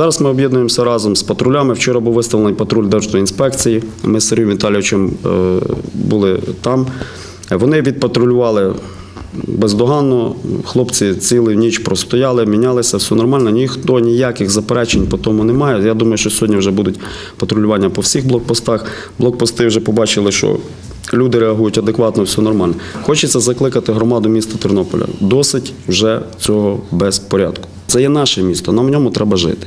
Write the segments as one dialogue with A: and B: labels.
A: Зараз ми об'єднуємося разом з патрулями. Вчора був виставлений патруль Держінспекції. Ми з Сергієм Віталійовичем е, були там. Вони відпатрулювали бездоганно. Хлопці цілу ніч простояли, мінялися, все нормально. Ніхто ніяких заперечень по тому немає. Я думаю, що сьогодні вже будуть патрулювання по всіх блокпостах. Блокпости вже побачили, що люди реагують адекватно, все нормально. Хочеться закликати громаду міста Тернополя. Досить вже цього безпорядку. Це є наше місто, нам в ньому треба жити.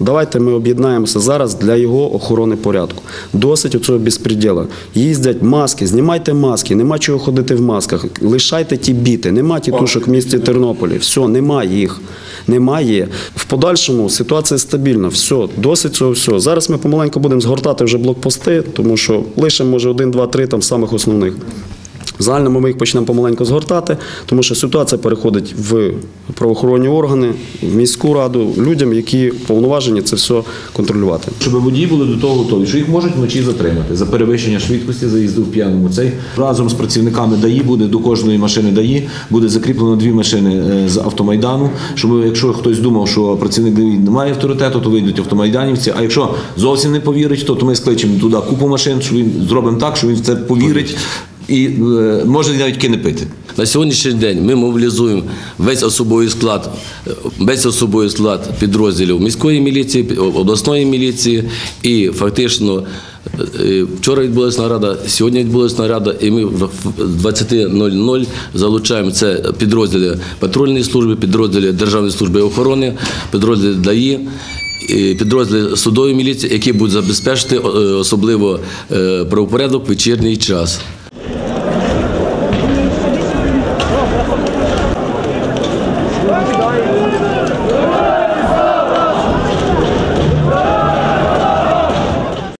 A: Давайте ми об'єднаємося зараз для його охорони порядку. Досить у цього безпреділа. Їздять маски, знімайте маски, нема чого ходити в масках. Лишайте ті біти, нема тітушок в місті Тернополі. Все, немає їх. Немає. В подальшому ситуація стабільна. Все, досить цього всього. Зараз ми помаленьку будемо згортати вже блокпости, тому що лишимо, може, один, два, три там самих основних. В загальному ми їх почнемо помаленьку згортати, тому що ситуація переходить в правоохоронні органи, в міську раду, людям, які повноважені це все контролювати.
B: Щоб водії були до того готові, що їх можуть вночі затримати за перевищення швидкості, за їзду в п'яному. Цей разом з працівниками ДАІ буде до кожної машини ДАІ буде закріплено дві машини е, з автомайдану. Щоб якщо хтось думав, що працівник ДАІ не має авторитету, то вийдуть автомайданівці. А якщо зовсім не повірить, то, то ми скличемо туди купу машин, що він зробимо так, що він в це повірить і е, може навіть кине пити.
C: На сьогоднішній день ми мобілізуємо весь особовий склад, е, весь особовий склад підрозділів міської міліції, обласної міліції і фактично. е, Вчора відбулася нарада, сьогодні відбулася нарада, і ми в в 20.00 залучаємо це підрозділи патрульної служби, підрозділи Державної служби охорони, підрозділи ДАІ, підрозділи судової міліції, які будуть забезпечити особливо правопорядок вечірній час.